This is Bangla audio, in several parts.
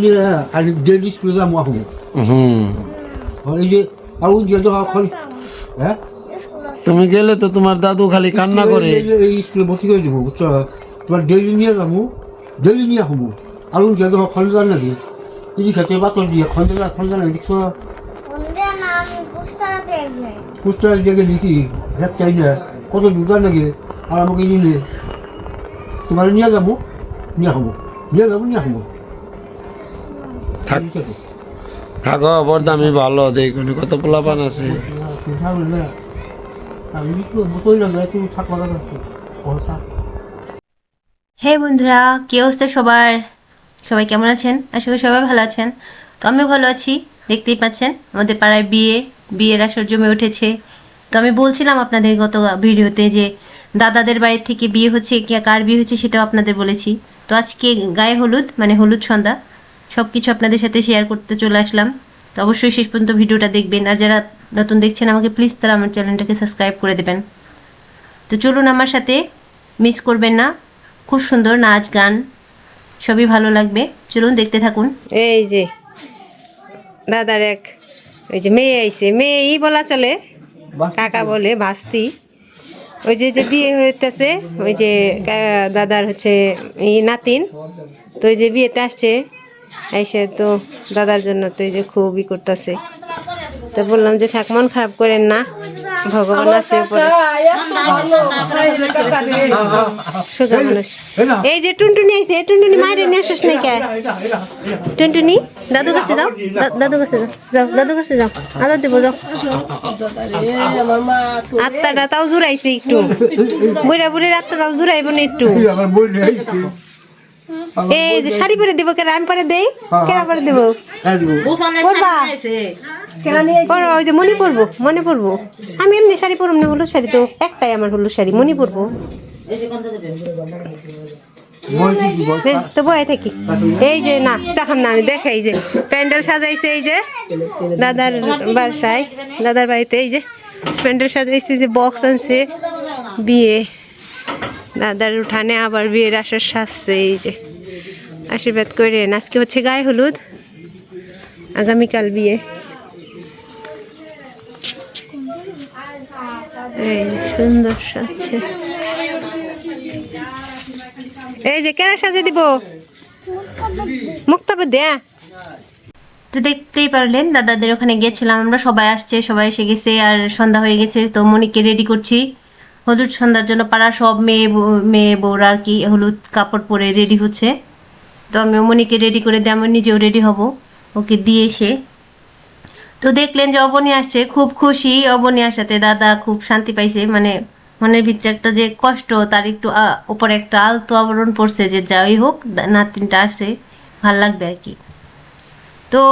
স্কুলে যাম আহোঁ হুম। এই যে আৰু যিহেতু এখন হ্যাঁ? তুমি গেলে তো তোমার দাদু খালি কান্না করে। এই স্কুলে ভর্তি করে দিব বুঝছ? তোমার ডেলি নিয়ে যাব ডেলি নিয়ে আহোঁ আৰু যিহেতু খঞ্জান নাকি? তিনি খেতে বাতর দিয়ে দেখছ? বন্ধুরা নাম পুস্তক দিয়েছে পুস্তক জায়গায় লিখি এক চাই না? কত দোকান লাগে আর আমাকে নিলে তোমার নিয়ে যাব নিয়ে আহবো নিয়ে যাব নিয়ে আহবো থাক। থাকো, বরদামি ভালো দেখুন কত পোলাপান আছে। হে বন্ধুরা, কি অবস্থা সবার? সবাই কেমন আছেন? আশা করি সবাই ভালো আছেন। তো আমিও ভালো আছি, দেখতেই পাচ্ছেন, আমাদের পাড়ায় বিয়ে, বিয়ের আসর জমে উঠেছে। তো আমি বলছিলাম আপনাদের গত ভিডিওতে যে দাদাদের বাড়ির থেকে বিয়ে হচ্ছে, কে কার বিয়ে হচ্ছে সেটাও আপনাদের বলেছি। তো আজকে গায়ে হলুদ মানে হলুদ সন্ধ্যা। সব কিছু আপনাদের সাথে শেয়ার করতে চলে আসলাম। তো অবশ্যই শেষ পর্যন্ত ভিডিওটা দেখবেন। আর যারা নতুন দেখছেন আমাকে প্লিজ তারা আমার চ্যানেলটাকে সাবস্ক্রাইব করে দেবেন। তো চলুন আমার সাথে মিস করবেন না। খুব সুন্দর নাচ গান সবই ভালো লাগবে। চলুন দেখতে থাকুন। এই যে দাদার এক ওই যে মেয়ে আইছে। মেয়েই বলা চলে। কাকা বলে ভাস্তি ওই যে যে বিয়ে হইতেছে ওই যে দাদার হচ্ছে এই নাতিন। তো ওই যে বিয়েতে আসছে এসে তো দাদার জন্য তো এই যে খুবই করতেছে তো বললাম যে থাক মন খারাপ করেন না ভগবান আছে সোজা মানুষ এই যে টুনটুনি আইছে এই টুনটুনি মায়ের নিয়ে আসিস নাই কে টুনটুনি দাদু কাছে যাও দা- দাদু কাছে যাও যাও দাদু কাছে যাও আদর দেবো যাও আত্মাটা তাও জুড়াইছে একটু বুড়া বুড়ির আত্মা তাও জুড়াইব না একটু এই যে শাড়ি পরে দিব কেরা আমি পরে দেই? কেরা পরে দেবো? পরবা? পরো ওই যে মনে পরবো মনে পরবো। আমি এমনি শাড়ি পরব না হলুদ শাড়ি তো। একটাই আমার হলুদ শাড়ি মনে পরবো। বে, তো বয়ে থাকি। এই যে না চাখাম না আমি দেখাই যে। প্যান্ডেল সাজাইছে এই যে দাদার বাসায় দাদার বাড়িতে এই যে। প্যান্ডেল সাজাইছে যে বক্স আনছে বিয়ে। দাদার উঠানে আবার বিয়ের আসার সাজছে এই যে। আশীর্বাদ করে আজকে হচ্ছে গায়ে হলুদ। আগামীকাল বিয়ে। এই সুন্দর সাজছে। এই যে কেনা সাজে দিব? মুক্তাবে দেয়া তো দেখতেই পারলেন, দাদাদের ওখানে গেছিলাম আমরা, সবাই আসছে, সবাই এসে গেছে, আর সন্ধ্যা হয়ে গেছে, তো মনিকে রেডি করছি। হলুদ সন্ধ্যার জন্য পাড়া সব মেয়ে মেয়ে বউরা আর কি, হলুদ কাপড় পরে রেডি হচ্ছে। তো আমি মনিকে রেডি করে দিয়ে আমি নিজেও রেডি হব। ওকে দিয়ে এসে। তো দেখলেন যে অবনী আসছে, খুব খুশি অবনী আসাতে দাদা খুব শান্তি পাইছে মানে মনের ভিতরে একটা যে কষ্ট, তার একটু উপরে একটা আলতো আবরণ পড়ছে যে যাই হোক, নাতিনটা আসছে, ভালো লাগবে আর কি। তো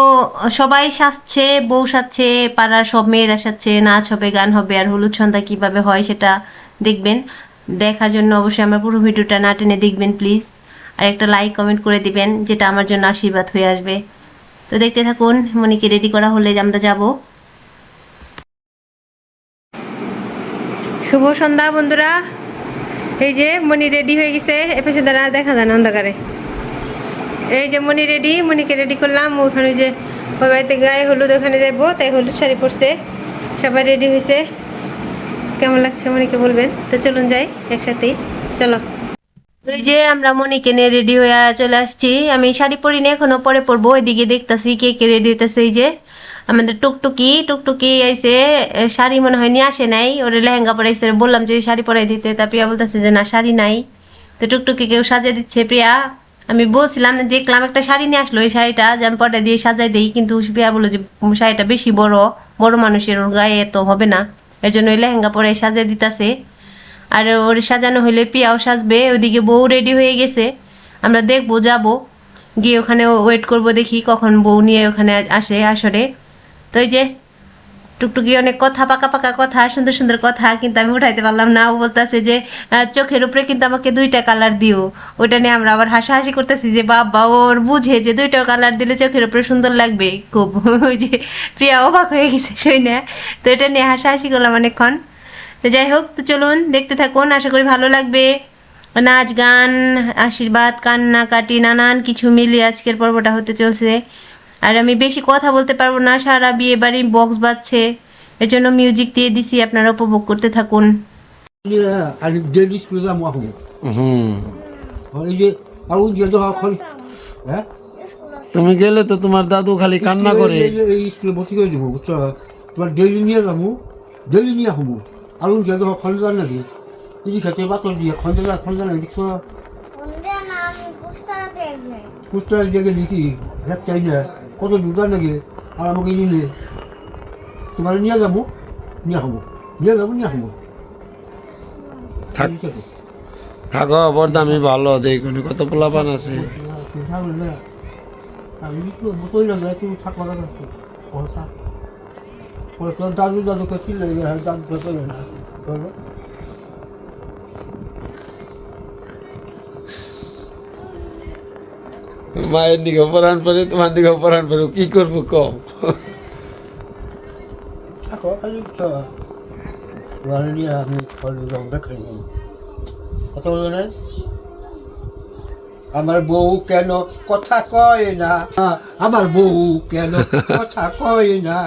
সবাই সাজছে, বউ সাজছে, পাড়ার সব মেয়েরা সাজছে, নাচ হবে, গান হবে, আর হলুদ সন্ধ্যা কীভাবে হয় সেটা দেখবেন। দেখার জন্য অবশ্যই আমার পুরো ভিডিওটা না টেনে দেখবেন প্লিজ আর একটা লাইক কমেন্ট করে দিবেন, যেটা আমার জন্য আশীর্বাদ হয়ে আসবে। তো দেখতে থাকুন, মনিকে রেডি করা হলে আমরা যাব। শুভ সন্ধ্যা, বন্ধুরা। এই যে মনি রেডি হয়ে গেছে এ পেছনে দাঁড়া, দেখা যায় না অন্ধকারে। এই যে মনি রেডি মনিকে রেডি করলাম। ওখানে যে ওই বাড়িতে গায়ে হলুদ ওখানে যাইবো, তাই হলুদ শাড়ি পরছে। সবাই রেডি হয়েছে। কেমন লাগছে মনিকে বলবেন? তো চলুন যাই একসাথেই। চলো। ওই যে আমরা মনিকে নিয়ে রেডি হয়ে চলে আসছি। আমি শাড়ি পরি পরিনি এখনও পরে পরবো। ওইদিকে দেখতাছি কে কে রেডি হইতেছে এই যে। আমাদের টুকটুকি টুকটুকি আইসে শাড়ি মনে হয় নিয়ে আসে নাই। ওরে লেহেঙ্গা পরাইছে বললাম যে শাড়ি পরাই দিতে। তা প্রিয়া বলতেছে যে, না, শাড়ি নাই। তো টুকটুকি কেউ সাজিয়ে দিচ্ছে, প্রিয়া। আমি বলছিলাম, দেখলাম একটা শাড়ি নিয়ে আসলো এই শাড়িটা, যে আমি পরে দিয়ে সাজাই দিই। কিন্তু প্রিয়া বলল যে শাড়িটা বেশি বড় বড় মানুষের ওর গায়ে এত হবে না। এর জন্য ওই লেহেঙ্গা পরে সাজিয়ে দিতাছে। আর ওর সাজানো হলে পিয়াও সাজবে ওদিকে বউ রেডি হয়ে গেছে। আমরা দেখব, যাব। গিয়ে ওখানে ওয়েট করব, দেখি কখন বউ নিয়ে ওখানে আসে আসরে। তো যে টুকটুকি অনেক কথা, পাকা পাকা কথা, সুন্দর সুন্দর কথা, কিন্তু আমি উঠাইতে পারলাম না। ও বলতেছে যে চোখের উপরে কিন্তু আমাকে দুইটা কালার দিও। ওটা নিয়ে আমরা আবার হাসাহাসি করতেছি যে, বাবা, ওর বুঝে যে দুইটা কালার দিলে চোখের উপরে সুন্দর লাগবে। খুব, ওই যে, প্রিয়া অবাক হয়ে গেছে, শুই না। তো এটা নিয়ে হাসাহাসি করলাম অনেকক্ষণ। তো যাই হোক তো চলুন দেখতে থাকুন আশা করি ভালো লাগবে। নাচ গান আশীর্বাদ কান্নাকাটি নানান কিছু মিলিয়ে আজকের পর্বটা হতে চলছে। আর আমি বেশি কথা বলতে পারব না সারা বিয়ে বাড়ি বক্স বাজছে। এর জন্য মিউজিক দিয়ে দিছি আপনারা উপভোগ করতে থাকুন। হ্যাঁ? তুমি গেলে তো তোমার দাদু খালি কান্না করে। এই স্কুলে ভর্তি করে দেবো তোমার ডেলি নিয়ে যাব ডেলি নিয়ে আহমু আর যে যখন খঞ্জান নাকি তুমি খেতে পাতর দিয়ে খঞ্জান খঞ্জান দেখছ ওনরা নাম বুঝতে পেরেছে পুস্তার জায়গায় লিখি এক চাই না কত দোকান নাকি আর আমাকে নিলে তোমার নিয়ে যাব নিয়ে আহমু নিয়ে যাব নিয়ে আহমু থাক থাকো বর্দামি ভালো দেখুন কত পোলাপান আছে থাকলে না আমি কিছু বসই না তুমি থাকবা না তোর দাদু দাদুকে চিল্লে দাদুকে চলে না বলো মায়ের দিকে পরাণ পরে তোমার দিকে পরাণ পরে কি করব কম আমি ফলে রং দেখাই না কত বলো না আমার বউ কেন কথা কয় না আমার বউ কেন কথা কয় না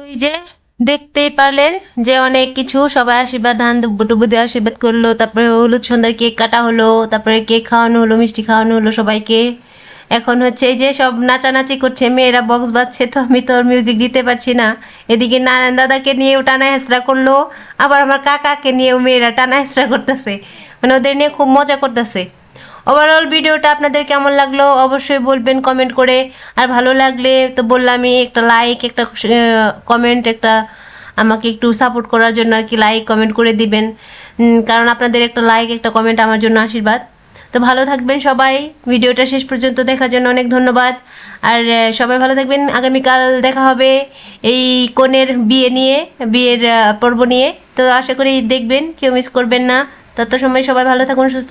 তো এই যে দেখতেই পারলেন যে অনেক কিছু, সবাই আশীর্বাদ, ধান টুব্বু দিয়ে আশীর্বাদ করল, তারপরে হলুদ সন্ধ্যার কেক কাটা হলো, তারপরে কেক খাওয়ানো হলো, মিষ্টি খাওয়ানো হলো সবাইকে। এখন হচ্ছে এই যে সব নাচানাচি করছে, মেয়েরা বক্স বাজছে তো আমি তো মিউজিক দিতে পারছি না। এদিকে নারায়ণ দাদাকে নিয়েও টানা হেসরা করল, আবার আমার কাকাকে নিয়েও মেয়েরা টানা হেসরা করতেছে। মানে ওদের নিয়ে খুব মজা করতেছে। ওভারঅল ভিডিওটা আপনাদের কেমন লাগল অবশ্যই বলবেন কমেন্ট করে। আর ভালো লাগলে তো বললামই, একটা লাইক একটা কমেন্ট একটা আমাকে একটু সাপোর্ট করার জন্য আর কি লাইক কমেন্ট করে দিবেন। কারণ আপনাদের একটা লাইক একটা কমেন্ট আমার জন্য আশীর্বাদ। তো ভালো থাকবেন সবাই। ভিডিওটা শেষ পর্যন্ত দেখার জন্য অনেক ধন্যবাদ। আর সবাই ভালো থাকবেন। আগামীকাল দেখা হবে এই কনের বিয়ে নিয়ে, বিয়ের পর্ব নিয়ে। তো আশা করি দেখবেন, কেউ মিস করবেন না। তত সময় সবাই ভালো থাকুন, সুস্থ